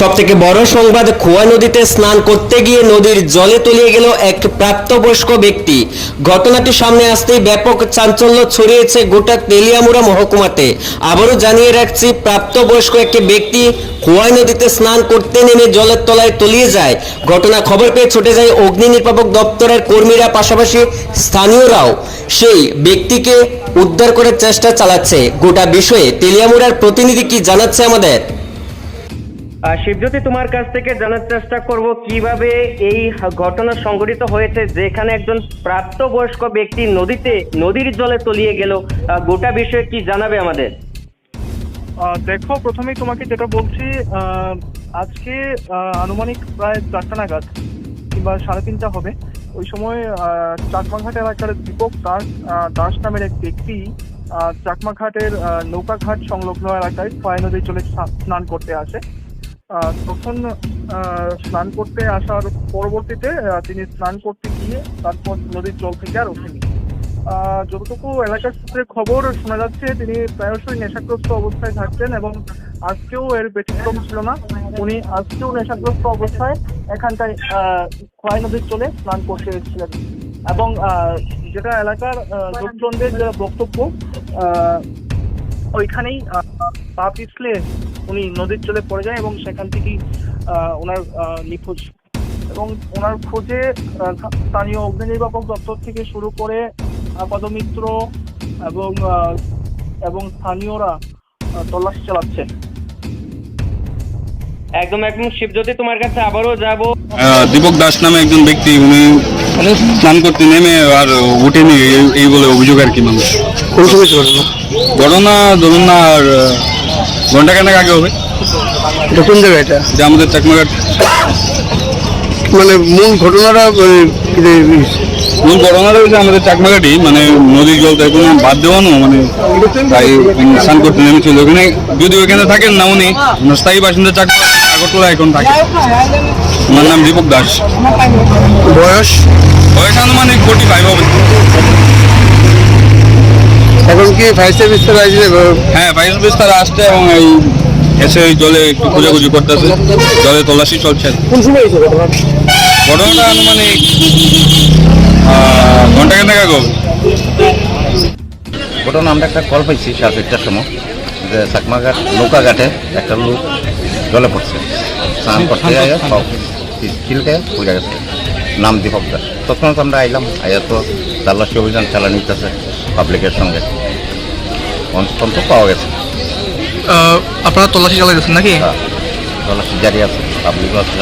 সব থেকে বড় সংবাদ, খোয়া নদীতে স্নান করতে গিয়ে নদীর জলে তলিয়ে গেল এক প্রাপ্তবয়স্ক ব্যক্তি। ঘটনাটি সামনে আসতেই ব্যাপক চাঞ্চল্য ছড়িয়েছে গোটা তেলিয়ামুড়া মহকুমাতে। আবারও জানিয়ে রাখছি, প্রাপ্তবয়স্ক একটি ব্যক্তি খোয়াই নদীতে স্নান করতে নেমে জলের তলায় তলিয়ে যায়। ঘটনা খবর পেয়ে ছুটে যায় অগ্নি নির্বাপক দপ্তরের কর্মীরা, পাশাপাশি স্থানীয়রাও। সেই ব্যক্তিকে উদ্ধার করার চেষ্টা চালাচ্ছে। গোটা বিষয়ে তেলিয়ামুড়ার প্রতিনিধি কি জানাচ্ছে আমাদের? শিবজ্যোতি তোমার কাছ থেকে জানার চেষ্টা করব কীভাবে এই ঘটনা সংঘটিত হয়েছে, যেখানে একজন প্রাপ্তবয়স্ক ব্যক্তি নদীতে, নদীর জলে তলিয়ে গেল। গোটা বিষয়ে কি জানাবে আমাদের? দেখো, প্রথমেই তোমাকে যেটা বলছি আজকে আনুমানিক প্রায় চারটা নাগাদ, কিংবা সাড়ে তিনটা হবে, ওই সময় চাকমাঘাট এলাকার দীপক দাস দাস নামের এক ব্যক্তি চাকমাঘাটের নৌকাঘাট সংলগ্ন এলাকায় ফয় নদী চলে স্নান করতে আসে। তখন স্নান করতে আসার পরবর্তীতে তিনি স্নান করতে গিয়ে তারপর নদীর জল থেকে আর ওঠেনি। যতটুকু এলাকার সূত্রে খবর শোনা যাচ্ছে, তিনি প্রায়শই নেশাগ্রস্ত অবস্থায় থাকতেন এবং আজকেও এর ব্যতিক্রম ছিল না। উনি আজকেও নেশাগ্রস্ত অবস্থায় এখানটায় খোয়াই নদীর চলে স্নান করতে এসেছিলেন। এবং যেটা এলাকার লোকজনদের বক্তব্য ওইখানেই পা পিছলে উনি নদীর চলে পড়ে যায় এবং সেখান থেকেই ওনার নিখোঁজ। এবং ওনার খোঁজে স্থানীয় অগ্নি নির্বাপক দপ্তর থেকে শুরু করে আপাদ মিত্র এবং এবং স্থানীয়রা তল্লাশি চালাচ্ছে একদম একদম। শিবজ্যোতি তোমার কাছে আবারও যাব। দীপক দাস নামে একজন ব্যক্তি উনি স্নান করতে নেমে আর উঠেনি এই- এই বলে অভিযোগ আর কি মানুষ। ঘটনা ধরুন না? আর ঘণ্টা খানেক আগে হবে। এটা কোন জায়গা এটা? যে আমাদের চাকমাঘাট। মানে মূল ঘটনাটা মূল ঘটনাটা হচ্ছে আমাদের চাকমাঘাটই মানে নদীর জল তো এখন বাদ দেওয়ানো মানে তাই স্নান করতে নেমেছিল। ওখানে যদি ওইখানে থাকেন না উনি স্থায়ী বাসিন্দা চাকমা আগরতলা এখন থাকে। আমার নাম দীপক দাস। বয়স? বয়স আনুমানিক ফোর্টি ফাইভ হবে। এখন কি ফায়ার সার্ভিস আসছে হ্যাঁ ভাইস বিস্তার আসছে এবং এই এসে এই জলে একটু খোঁজাখুঁজি করতেছে। জলে তল্লাশি চলছে। কোন সময় হয়েছে ঘটনা? ঘটনাটা আনুমানিক ঘণ্টা খানেক আগে ঘটনা আমরা একটা কল পাইছি সাড়ে চারটার সময়। যে চাকমাঘাট নৌকাঘাটে একটা লোক জলে পড়ছে। স্নান করতে আয়া চিলকে পড়ে গেছে। নাম দীপক দাস তৎক্ষণাৎ আমরা আইলাম আয়া তো তাল্লাশি অভিযান চালানো নিতেছে পাবলিকের সঙ্গে। অন্তত পাওয়া গেছে। আপনারা তল্লাশি চালাইতেছেন নাকি? তল্লাশি জারি আছে পাবলিক আছে